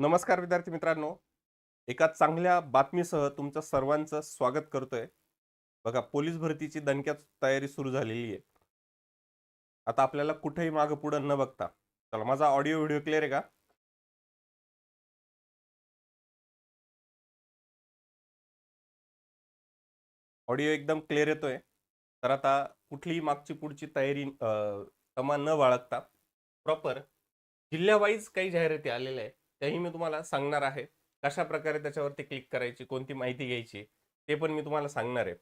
नमस्कार विद्यार्थी मित्रांनो. एका चांगल्या बातमीसह तुमचं सर्वांचं स्वागत करतोय. बघा पोलीस भरतीची दणक्यात तयारी सुरू झालेली आहे. आता आपल्याला कुठेही मागं पुढं न बघता. चला माझा ऑडिओ व्हिडिओ क्लिअर आहे का? ऑडिओ एकदम क्लिअर येतोय. तर आता कुठलीही मागची पुढची तयारी तमा न बाळगता प्रॉपर जिल्ह्यावाईज काही जाहिराती आलेल्या आहेत. त्याही मी तुम्हाला सांगणार आहे. कशा प्रकारे त्याच्यावरती क्लिक करायची कोणती माहिती घ्यायची ते पण मी तुम्हाला सांगणार आहे.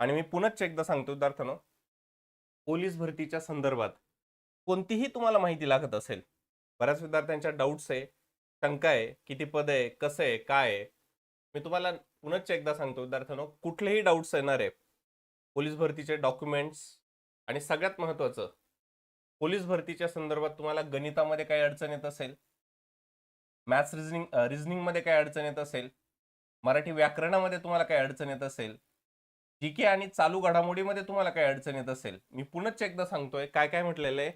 आणि मी पुनश्च एकदा सांगतो विद्यार्थ्यांनो पोलीस भरतीच्या संदर्भात कोणतीही तुम्हाला माहिती लागत असेल बऱ्याच विद्यार्थ्यांच्या डाऊट्स आहे शंका आहे किती पद आहे कसं आहे काय आहे मी तुम्हाला पुनश्च एकदा सांगतो विद्यार्थ्यांनो कुठलेही डाऊट्स येणार आहे पोलीस भरतीचे डॉक्युमेंट्स आणि सगळ्यात महत्त्वाचं पोलीस भरतीच्या संदर्भात तुम्हाला गणितामध्ये काही अडचण येत असेल मॅथ्स रिझनिंग रिझनिंगमध्ये काय अडचण येत असेल? मराठी व्याकरणामध्ये तुम्हाला काय अडचण येत असेल? जी के आणि चालू घडामोडीमध्ये तुम्हाला काय अडचण येत असेल? मी पुनश्च एकदा सांगतोय काय काय म्हटलेलं आहे?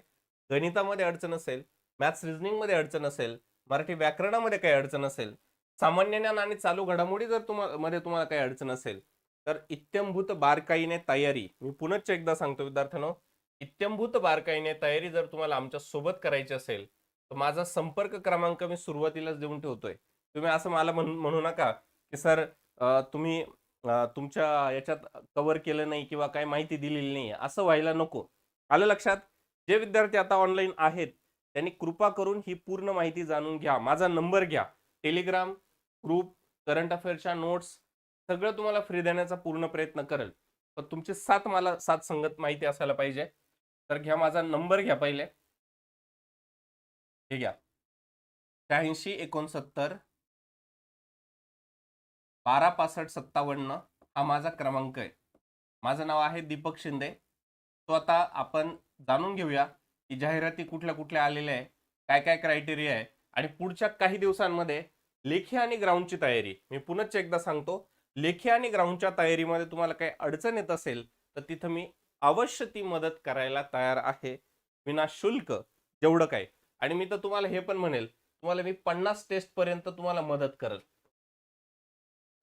गणितामध्ये अडचण असेल मॅथ्स रिझनिंगमध्ये अडचण असेल मराठी व्याकरणामध्ये काही अडचण असेल सामान्य ज्ञान आणि चालू घडामोडी जर तुम्हाला मध्ये तुम्हाला काही अडचण असेल तर इत्यंभूत बारकाईने तयारी मी पुनश्च एकदा सांगतो विद्यार्थ्यांनो इत्यंभूत बारकाईने तयारी जर तुम्हाला आमच्यासोबत करायची असेल तर माझा संपर्क क्रमांक मी सुरुवातीलाच देऊन ठेवतोय. तुम्ही असं मला म्हणू नका की सर तुम्ही तुमच्या याच्यात कव्हर केलं नाही किंवा काही माहिती दिलेली नाही असं व्हायला नको. आलं लक्षात? जे विद्यार्थी आता ऑनलाईन आहेत त्यांनी कृपा करून ही पूर्ण माहिती जाणून घ्या. माझा नंबर घ्या. टेलिग्राम ग्रुप करंट अफेअरच्या नोट्स सगळं तुम्हाला फ्री देण्याचा पूर्ण प्रयत्न करेल. पण तुमची साथ मला सात संगत माहिती असायला पाहिजे. तर घ्या माझा नंबर घ्या पहिले. हे घ्या. शहाऐंशी एकोणसत्तर बारा पासष्ट सत्तावन्न हा माझा क्रमांक आहे. माझं नाव आहे दीपक शिंदे. तो आता आपण जाणून घेऊया की जाहिराती कुठल्या कुठल्या आलेल्या आहे काय काय क्रायटेरिया आहे आणि पुढच्या काही दिवसांमध्ये लेखी आणि ग्राउंडची तयारी. मी पुनश्च एकदा सांगतो लेखी आणि ग्राउंडच्या तयारीमध्ये तुम्हाला काही अडचण येत असेल तर तिथं मी अवश्य ती मदत करायला तयार आहे. विना शुल्क जेवढं काय. आणि मी तर तुम्हाला हे पण म्हणेल तुम्हाला मी पन्नास टेस्ट पर्यंत तुम्हाला मदत करेल.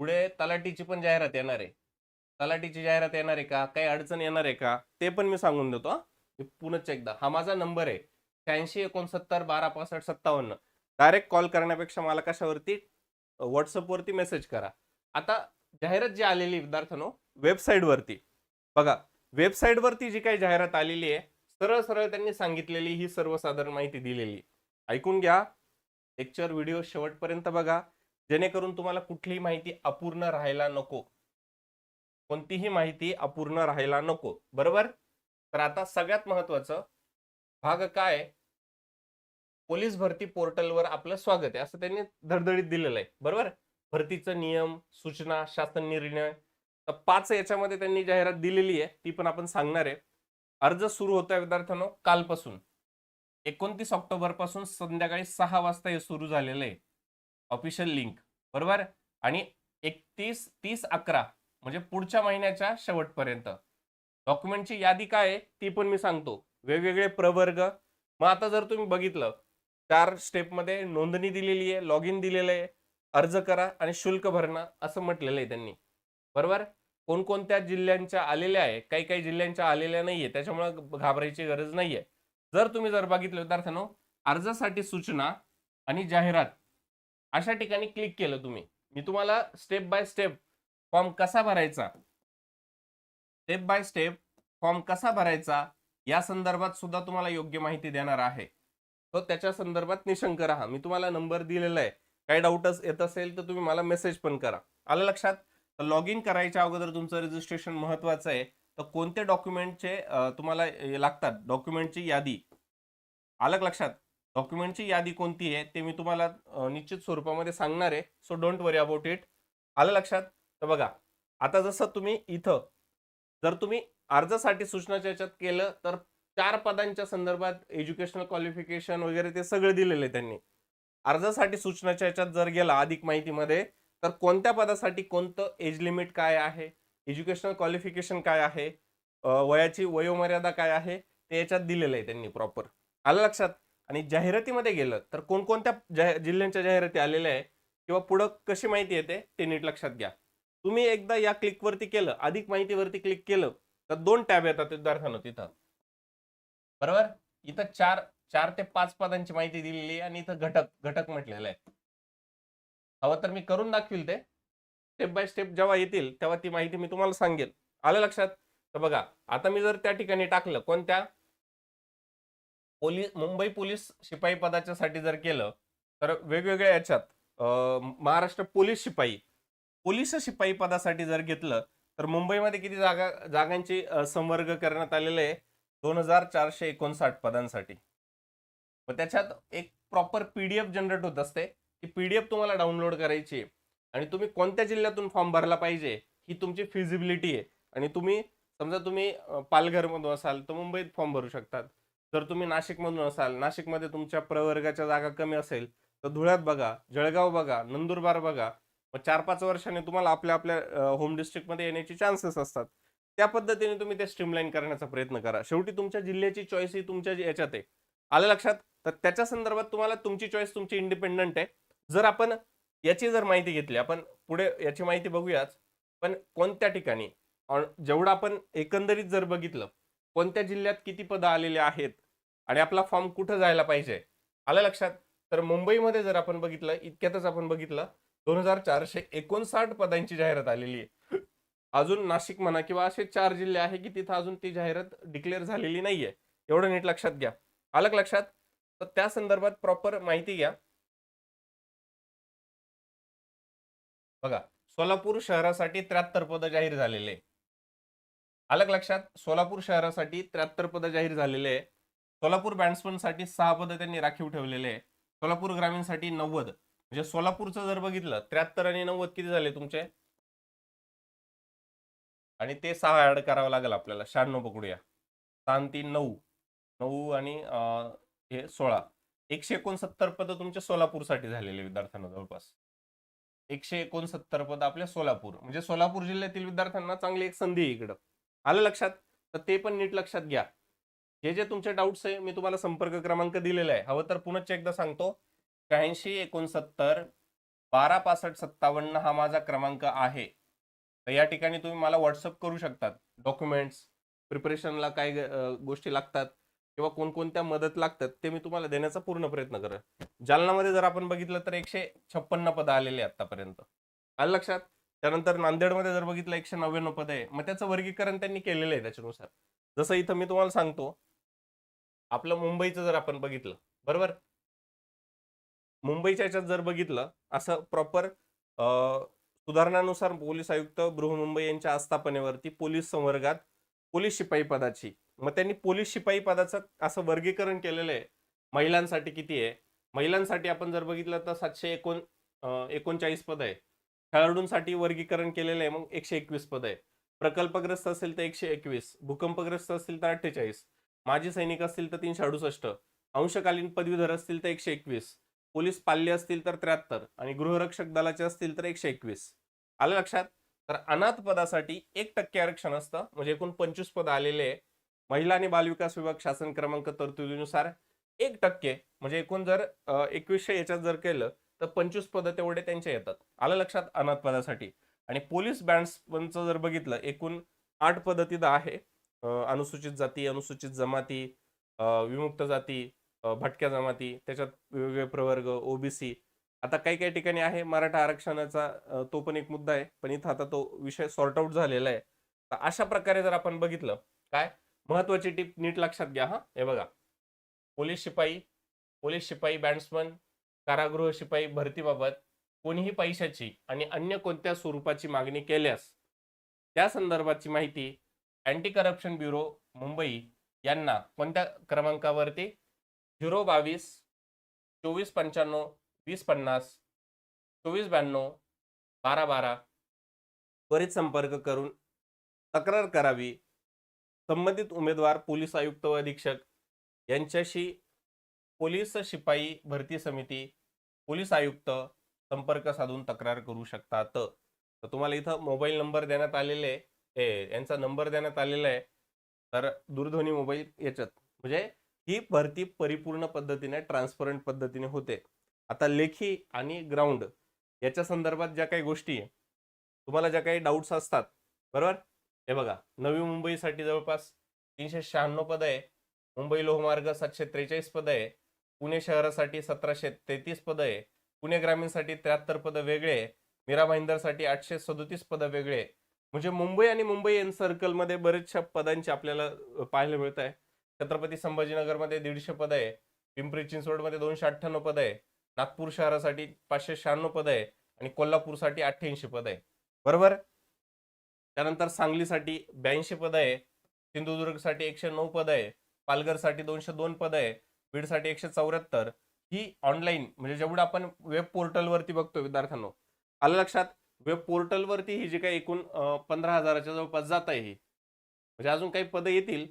पुढे तलाटीची पण जाहिरात येणार आहे. तलाटीची जाहिरात येणार आहे का? काही अडचण येणार आहे का? ते पण मी सांगून देतो हा. पुनश्च एकदा. हा माझा नंबर आहे. शहाऐंशी एकोणसत्तर बारा पासष्ट सत्तावन्न. डायरेक्ट कॉल करण्यापेक्षा मला कशावरती? व्हॉट्सअपवरती मेसेज करा. आता जाहिरात जी आलेली विद्यार्थ्यांनो वेबसाईटवरती बघा वेबसाईटवरती जी काही जाहिरात आलेली आहे सरळ सरळ त्यांनी सांगितलेली ही सर्वसाधारण माहिती दिलेली. ऐकून घ्या. लेक्चर व्हिडिओ शेवटपर्यंत बघा. जेणेकरून तुम्हाला कुठलीही माहिती अपूर्ण राहायला नको. कोणतीही माहिती अपूर्ण राहायला नको. बरोबर? तर आता सगळ्यात महत्वाचं भाग काय? पोलीस भरती पोर्टलवर आपलं स्वागत आहे. असं त्यांनी धडधडीत दिलेलं आहे. बरोबर? भरतीचं नियम सूचना शासन निर्णय. तर पाच याच्यामध्ये त्यांनी जाहिरात दिलेली आहे. ती पण आपण सांगणार आहे. अर्ज सुरू होत आहे विद्यार्थ्यांनो कालपासून. एकोणतीस ऑक्टोबरपासून संध्याकाळी सहा वाजता हे सुरू झालेलं आहे. ऑफिशियल लिंक बरोबर? आणि एकतीस तीस अकरा म्हणजे पुढच्या महिन्याच्या शेवटपर्यंत. डॉक्युमेंटची यादी काय आहे ती पण मी सांगतो. वेगवेगळे प्रवर्ग. मग आता जर तुम्ही बघितलं चार स्टेपमध्ये नोंदणी दिलेली आहे लॉग इन दिलेलं आहे. अर्ज करा आणि शुल्क भरणा असं म्हटलेलं आहे त्यांनी. बरोबर? कोणकोणत्या जिल्ह्यांच्या आलेल्या आहे काही काही जिल्ह्यांच्या आलेल्या नाहीये त्याच्यामुळे घाबरायची गरज नाहीये. जर तुम्ही जर बघितलं विद्यार्थ्यांनो अर्जासाठी सूचना आणि जाहिरात अशा ठिकाणी क्लिक केलं तुम्ही. मी तुम्हाला स्टेप बाय स्टेप फॉर्म कसा भरायचा स्टेप बाय स्टेप फॉर्म कसा भरायचा या संदर्भात सुद्धा तुम्हाला योग्य माहिती देणार आहे. तो त्याच्या संदर्भात निशंक राहा. मी तुम्हाला नंबर दिलेला आहे. काही डाऊटच येत असेल तर तुम्ही मला मेसेज पण करा. आलं लक्षात? तर लॉग इन करायच्या अगोदर तुमचं रजिस्ट्रेशन महत्वाचं आहे. तर कोणते डॉक्युमेंटचे तुम्हाला लागतात? डॉक्युमेंटची यादी. आलं लक्षात? डॉक्युमेंटची यादी कोणती आहे? ते मी तुम्हाला निश्चित स्वरूपामध्ये सांगणार आहे. So don't worry about it आलं लक्षात? तर बघा आता जसं तुम्ही इथं जर तुम्ही अर्जासाठी सूचनाच्या याच्यात केलं तर चार पदांच्या संदर्भात एज्युकेशनल क्वालिफिकेशन वगैरे ते सगळं दिलेलं आहे त्यांनी. अर्जासाठी सूचनाच्या याच्यात जर गेला अधिक माहितीमध्ये तर कोणत्या पदासाठी कोणतं एज लिमिट काय आहे? एज्युकेशनल क्वालिफिकेशन काय आहे? वयाची वयोमर्यादा काय आहे? ते याच्यात दिलेलं आहे त्यांनी प्रॉपर आलं लक्षात? आणि जाहिरातीमध्ये गेलं तर कोणकोणत्या जा जिल्ह्यांच्या जाहिराती आलेल्या आहे किंवा पुढं कशी माहिती येते? ते नीट लक्षात घ्या. तुम्ही एकदा या क्लिकवरती केलं अधिक माहितीवरती क्लिक केलं तर दोन टॅब येतात विद्यार्थ्यांना तिथं. बरोबर? इथं चार चार ते पाच पदांची माहिती दिलेली आहे आणि इथं घटक घटक म्हटलेलं आहे. हवं तर मी करून दाखवील ते. स्टेप बाय स्टेप जेव्हा येतील तेव्हा ती माहिती मी तुम्हाला सांगेल. आलं लक्षात? तर बघा आता मी जर त्या ठिकाणी टाकलं कोणत्या? पोलीस मुंबई पोलीस शिपाई पदाच्या साठी जर केलं तर वेगवेगळ्या याच्यात महाराष्ट्र पोलीस शिपाई पोलीस शिपाई पदासाठी जर घेतलं तर मुंबईमध्ये किती जागा जागांची संवर्ग करण्यात आलेले आहे? दोन हजार चारशे एकोणसाठ पदांसाठी. त्याच्यात एक प्रॉपर पीडीएफ जनरेट होत असते. ती पीडीएफ तुम्हाला डाउनलोड करायची आहे. आणि तुम्ही कोणत्या जिल्ह्यातून फॉर्म भरला पाहिजे ही तुमची फिजिबिलिटी आहे. आणि तुम्ही समजा तुम्ही पालघरमधून असाल तर मुंबईत फॉर्म भरू शकतात. जर तुम्ही नाशिकमधून असाल नाशिकमध्ये तुमच्या प्रवर्गाच्या जागा कमी असेल तर धुळ्यात बघा जळगाव बघा नंदुरबार बघा. मग चार पाच वर्षाने तुम्हाला आपल्या आपल्या होम डिस्ट्रिक्टमध्ये येण्याचे चान्सेस असतात. त्या पद्धतीने तुम्ही ते स्ट्रीमलाईन करण्याचा प्रयत्न करा. शेवटी तुमच्या जिल्ह्याची चॉईस ही तुमच्या याच्यात आहे. आलं लक्षात? तर त्याच्या संदर्भात तुम्हाला तुमची चॉईस तुमची इंडिपेंडंट आहे. जर आपण याची जर माहिती घेतली आपण पुढे याची माहिती बघूयाच पण कोणत्या ठिकाणी? जेवढं आपण एकंदरीत जर बघितलं कोणत्या जिल्ह्यात किती पदं आलेले आहेत आणि आपला फॉर्म कुठं जायला पाहिजे? आलं लक्षात? तर मुंबईमध्ये जर आपण बघितलं इतक्यातच आपण बघितलं दोन हजार चारशे एकोणसाठ पदांची जाहिरात आलेली आहे. अजून नाशिक म्हणा किंवा असे चार जिल्हे आहे की तिथं अजून ती जाहिरात डिक्लेअर झालेली नाहीये. एवढं नीट लक्षात घ्या. आलं लक्षात? तर त्या संदर्भात प्रॉपर माहिती घ्या. बघा सोलापूर शहरासाठी त्र्याहत्तर पद जाहीर झालेले. आलं लक्षात सोलापूर शहरासाठी त्र्याहत्तर पद जाहीर झालेले सोलापूर बॅट्समनसाठी सहा पद त्यांनी राखीव ठेवलेले आहे. सोलापूर ग्रामीणसाठी नव्वद. म्हणजे सोलापूरचं जर बघितलं त्र्याहत्तर आणि नव्वद किती झाले तुमचे? आणि ते सहा ऍड करावं लागेल आपल्याला. शहाण्णव पकडूया. सहा तीन नऊ. नऊ आणि हे सोळा. एकशे एकोणसत्तर पद तुमच्या सोलापूरसाठी झालेले विद्यार्थ्यांना जवळपास. एकशे एकोणसत्तर पद आपल्या सोलापूर. म्हणजे सोलापूर जिल्ह्यातील विद्यार्थ्यांना चांगली एक संधी आहे इकडं. आलं लक्षात? तर ते पण नीट लक्षात घ्या. हे जे तुमचे डाऊट्स आहे मी तुम्हाला संपर्क क्रमांक दिलेला आहे. हवं तर पुनश्च एकदा सांगतो. शहाऐंशी एकोणसत्तर बारा पासष्ट सत्तावन्न हा माझा क्रमांक आहे. तर या ठिकाणी तुम्ही मला व्हॉट्सअप करू शकतात. डॉक्युमेंट्स प्रिपरेशनला काय गोष्टी लागतात. किंवा कोणकोणत्या मदत लागतात ते मी तुम्हाला देण्याचा पूर्ण प्रयत्न करेन जालनामध्ये जर आपण बघितलं तर एकशे छप्पन्न पद आलेले आतापर्यंत. आलं लक्षात? त्यानंतर नांदेडमध्ये जर बघितलं एकशे नव्याण्णव पद आहे. मग त्याचं वर्गीकरण त्यांनी केलेलं आहे त्याच्यानुसार. जसं इथं मी तुम्हाला सांगतो आपलं मुंबईचं जर आपण बघितलं बरोबर? मुंबईच्या याच्यात जर बघितलं असं प्रॉपर सुधारणानुसार पोलीस आयुक्त बृहन्मुंबई यांच्या आस्थापनेवरती पोलीस संवर्गात पोलीस शिपाई पदाची मग त्यांनी पोलीस शिपाई पदाचं असं वर्गीकरण केलेलं आहे. महिलांसाठी किती आहे? महिलांसाठी आपण जर बघितलं तर सातशे एकोण एकोणचाळीस पद आहे. खेळाडूंसाठी वर्गीकरण केलेलं आहे मग एकशे एकवीस पद आहे. प्रकल्पग्रस्त असेल तर एकशे एकवीस भूकंपग्रस्त असतील तर अठ्ठेचाळीस माजी सैनिक असतील तर तीनशे अडुसष्ट अंशकालीन पदवीधर असतील तर एकशे एकवीस पोलीस पाल्य असतील तर त्र्याहत्तर आणि गृहरक्षक दलाचे असतील तर एकशे एकवीस. आलं लक्षात? तर अनाथ पदासाठी एक टक्के आरक्षण असतं म्हणजे एकूण पंचवीस पद आलेले आहे. महिला आणि बालविकास विभाग शासन क्रमांक तरतुदीनुसार एक टक्के म्हणजे एकूण जर एकवीसशे याच्यात जर केलं तर पंचवीस पद तेवढे त्यांचे येतात. आलं लक्षात? अनाथ पदासाठी. आणि पोलीस बँड्सचं जर बघितलं एकूण आठ पद तिथं आहे. अनुसूचित जाती अनुसूचित जमाती विमुक्त जाती भटक्या जमाती त्याच्यात वेगवेगळे प्रवर्ग ओबीसी. आता काही काही ठिकाणी आहे मराठा आरक्षणाचा तो पण एक मुद्दा आहे. पण इथं आता तो विषय सॉर्ट आउट झालेला आहे. तर अशा प्रकारे जर आपण बघितलं काय? महत्वाची टीप नीट लक्षात घ्या हा. हे बघा. पोलीस शिपाई पोलीस शिपाई बॅट्समन कारागृह शिपाई भरतीबाबत कोणीही पैशाची आणि अन्य कोणत्या स्वरूपाची मागणी केल्यास त्या संदर्भाची माहिती अँटी करप्शन ब्युरो मुंबई यांना कोणत्या क्रमांकावरती? झिरो बावीस चोवीस पंच्याण्णव वीस पन्नास चोवीस ब्याण्णव बारा बारा त्वरित संपर्क करून तक्रार करावी संबंधित उमेदवार पोलीस आयुक्त व अधीक्षक यांच्याशी पोलीस शिपाई भरती समिती पोलीस आयुक्त संपर्क साधून तक्रार करू शकतात. तर तुम्हाला इथं मोबाईल नंबर देण्यात आलेले आहे. यांचा नंबर देण्यात आलेला आहे. तर दूरध्वनी मोबाईल याच्यात म्हणजे ही भरती परिपूर्ण पद्धतीने ट्रान्सपरंट पद्धतीने होते. आता लेखी आणि ग्राउंड याच्या संदर्भात ज्या काही गोष्टी तुम्हाला ज्या काही डाऊट्स असतात बरोबर? हे बघा नवी मुंबईसाठी जवळपास तीनशे शहाण्णव पद आहे. मुंबई लोहमार्ग सातशे त्रेचाळीस पद आहे. पुणे शहरासाठी सतराशे तेहतीस पद आहे. पुणे ग्रामीणसाठी त्र्याहत्तर पद वेगळे मीरा भाईंदरसाठी आठशे सदोतीस पद वेगळे म्हणजे मुंबई आणि मुंबई एन सर्कलमध्ये बरेचशा पदांची आपल्याला पाहायला मिळत आहे छत्रपती संभाजीनगरमध्ये दीडशे पद आहे. पिंपरी चिंचवडमध्ये दोनशे अठ्ठ्याण्णव पद आहे. नागपूर शहरासाठी पाचशे शहाण्णव पद आहे. आणि कोल्हापूरसाठी अठ्ठ्याऐंशी पद आहे. बरोबर? त्यानंतर सांगलीसाठी ब्याऐंशी पद आहे सिंधुदुर्गसाठी एकशे नऊ पद आहे पालघरसाठी दोनशे दोन पद आहे बीडसाठी एकशे चौऱ्याहत्तर. ही ऑनलाईन म्हणजे जेवढं आपण वेब पोर्टलवरती बघतो विद्यार्थ्यांनो आलं लक्षात? वेब पोर्टलवरती ही जी काही एकूण पंधरा हजाराच्या जवळपास जात आहे ही. म्हणजे अजून काही पदं येतील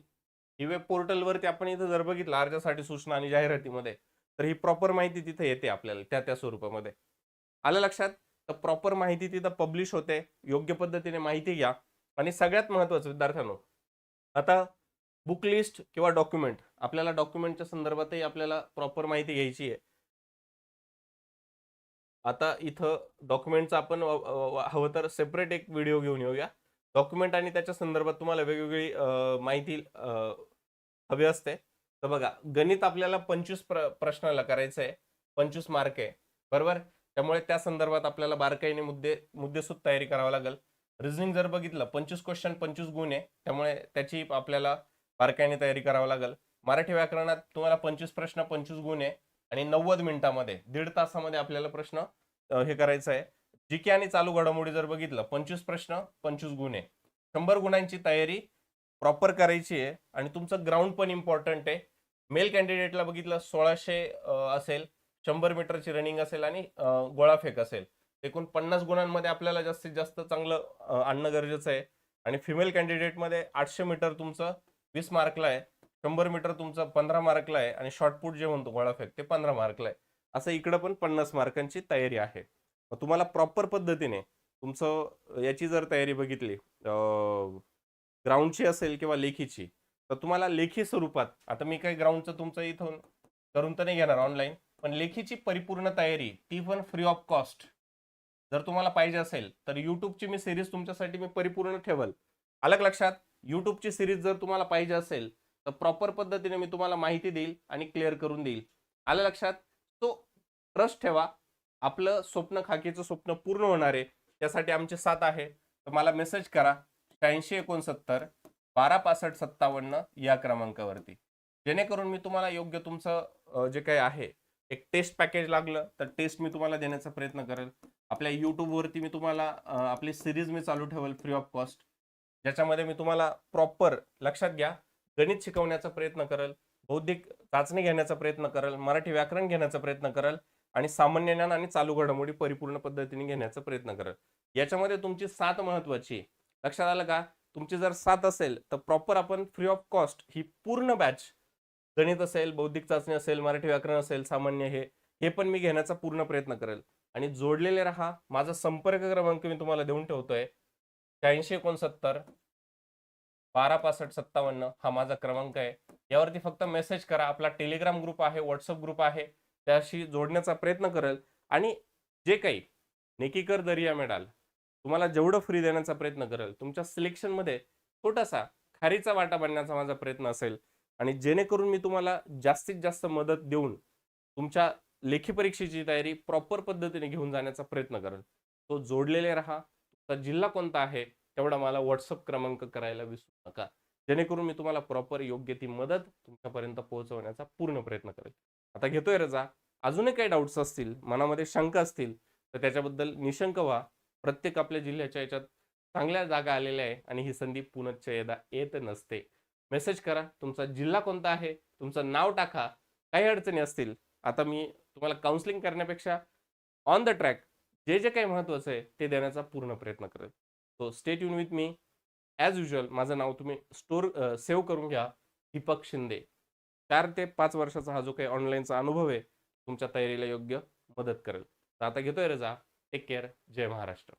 ही वेब पोर्टलवरती आपण इथं जर बघितलं अर्जासाठी सूचना आणि जाहिरातीमध्ये तर ही प्रॉपर माहिती तिथे येते आपल्याला त्या त्या स्वरूपामध्ये. आलं लक्षात? तर प्रॉपर माहिती तिथं पब्लिश होते. योग्य पद्धतीने माहिती घ्या. आणि सगळ्यात महत्त्वाचं विद्यार्थ्यांनो आता बुक लिस्ट किंवा डॉक्युमेंट आपल्याला डॉक्युमेंटच्या संदर्भातही आपल्याला प्रॉपर माहिती घ्यायची आहे. आता इथं डॉक्युमेंटचा आपण हवं तर सेपरेट एक व्हिडिओ घेऊन येऊया. डॉक्युमेंट आणि त्याच्या संदर्भात तुम्हाला वेगवेगळी माहिती हवी असते. तर बघा गणित आपल्याला पंचवीस प्र प्रश्नाला करायचं आहे पंचवीस मार्क आहे. बरोबर? त्यामुळे त्या संदर्भात आपल्याला बारकाईने मुद्दे मुद्देसूद तयारी करावा लागेल. रिझनिंग जर बघितलं पंचवीस क्वेश्चन पंचवीस गुण आहे. त्यामुळे त्याची आपल्याला बारकाईने तयारी करावी लागेल. मराठी व्याकरणात तुम्हाला पंचवीस प्रश्न पंचवीस गुण आहे. आणि नव्वद मिनिटामध्ये दीड तासामध्ये आपल्याला प्रश्न हे करायचं आहे. जी के आणि चालू घडामोडी जर बघितलं पंचवीस प्रश्न पंचवीस गुण आहे. शंभर गुणांची तयारी प्रॉपर करायची आहे. आणि तुमचं ग्राउंड पण इम्पॉर्टंट आहे. मेल कॅन्डिडेटला बघितलं सोळाशे असेल. शंभर मीटरची रनिंग असेल आणि गोळाफेक असेल. एकूण पन्नास गुणांमध्ये आपल्याला जास्तीत जास्त चांगलं आणणं गरजेचं आहे. आणि फिमेल कॅन्डिडेटमध्ये आठशे मीटर तुमचं वीस मार्कला आहे शंभर मीटर तुमचं पंधरा मार्कला आहे आणि शॉर्टपुट जे म्हणतो गोळाफेक ते पंधरा मार्कला आहे. असं इकडं पण पन्नास मार्कांची तयारी आहे. मग तुम्हाला प्रॉपर पद्धतीने तुमचं याची जर तयारी बघितली ग्राउंडची असेल किंवा लेखीची तर तुम्हाला लेखी स्वरूपात आता मी काही ग्राउंडचं तुमचं इथून करून तर नाही घेणार ऑनलाईन पण लेखीची परिपूर्ण तयारी ती पण फ्री ऑफ कॉस्ट जर तुम्हाला पाहिजे असेल तर युट्यूबची मी सिरीज तुमच्यासाठी मी परिपूर्ण ठेवल. अलग लक्षात युट्यूबची सिरीज जर तुम्हाला पाहिजे असेल तर प्रॉपर पद्धतीने मी तुम्हाला माहिती देईल आणि क्लिअर करून देईल. आलं लक्षात? तो ट्रस्ट ठेवा. आपलं स्वप्न खाकीचं स्वप्न पूर्ण होणार आहे. त्यासाठी आमचे साथ आहे. तर मला मेसेज करा. शहाऐंशी एकोणसत्तर बारा पासष्ट सत्तावन्न या क्रमांकावरती. जेणेकरून मी तुम्हाला योग्य तुमचं जे काही आहे एक टेस्ट पॅकेज लागलं तर टेस्ट मी तुम्हाला देण्याचा प्रयत्न करेल. आपल्या यूट्यूबवरती मी तुम्हाला आपली सिरीज मी चालू ठेवेल फ्री ऑफ कॉस्ट ज्याच्यामध्ये मी तुम्हाला प्रॉपर लक्षात घ्या गणित शिकवण्याचा प्रयत्न करेल बौद्धिक चाचणी घेण्याचा प्रयत्न करेल मराठी व्याकरण घेण्याचा प्रयत्न करेल आणि सामान्य ज्ञान आणि चालू घडामोडी परिपूर्ण पद्धतीने घेण्याचा प्रयत्न करेल. याच्यामध्ये तुमची सात महत्वाची आहे. लक्षात आलं का? तुमची जर सात असेल तर प्रॉपर आपण फ्री ऑफ कॉस्ट ही पूर्ण बॅच गणित असेल बौद्धिक चाचणी असेल मराठी व्याकरण असेल सामान्य हे हे पण मी घेण्याचा पूर्ण प्रयत्न करेल. आणि जोडलेले राहा माझा संपर्क क्रमांक मी तुम्हाला देऊन ठेवतोय शहाऐंशी एकोणसत्तर बारा पासष्ट सत्तावन्न हा माझा क्रमांक आहे. यावरती फक्त मेसेज करा आपला टेलिग्राम ग्रुप आहे व्हॉट्सअप ग्रुप आहे त्याशी जोडण्याचा प्रयत्न करेल. आणि जे काही नेकीकर दर्या मिळाल तुम्हाला जेवढं फ्री देण्याचा प्रयत्न करेल तुमच्या सिलेक्शनमध्ये छोटासा खारीचा वाटा बनण्याचा माझा प्रयत्न असेल. आणि जेणेकरून मी तुम्हाला जास्तीत जास्त मदत देऊन तुमच्या लेखी परीक्षेची तयारी प्रॉपर पद्धतीने घेऊन जाण्याचा प्रयत्न करेल. तो जोडलेले राहा. तुमचा जिल्हा कोणता आहे तेवढा मला व्हॉट्सअप क्रमांक करायला विसरू नका. जेणेकरून मी तुम्हाला प्रॉपर योग्य ती मदत तुमच्यापर्यंत पोहोचवण्याचा पूर्ण प्रयत्न करेल. आता घेतोय रजा. अजूनही काही डाऊट्स असतील मनामध्ये शंका असतील तर त्याच्याबद्दल निशंक व्हा. प्रत्येक आपल्या जिल्ह्याच्या याच्यात चांगल्या जागा आलेल्या आहे आणि ही संधी पुनश्च येदा येत नसते. मेसेज करा. तुमचा जिल्हा कोणता आहे? तुमचं नाव टाका. काही अडचणी असतील आता मी तुम्हाला काउन्सिलिंग करण्यापेक्षा ऑन द ट्रॅक जे जे काही महत्त्वाचं आहे ते देण्याचा पूर्ण प्रयत्न करेल. सो स्टेट युन विथ मी ॲज युजल माझं नाव तुम्ही स्टोर सेव्ह करून घ्या. दीपक शिंदे. चार ते पाच वर्षाचा हा जो काही ऑनलाईनचा अनुभव आहे तुमच्या तयारीला योग्य मदत करेल. तर आता घेतोय रजा. टेक केअर जय महाराष्ट्र.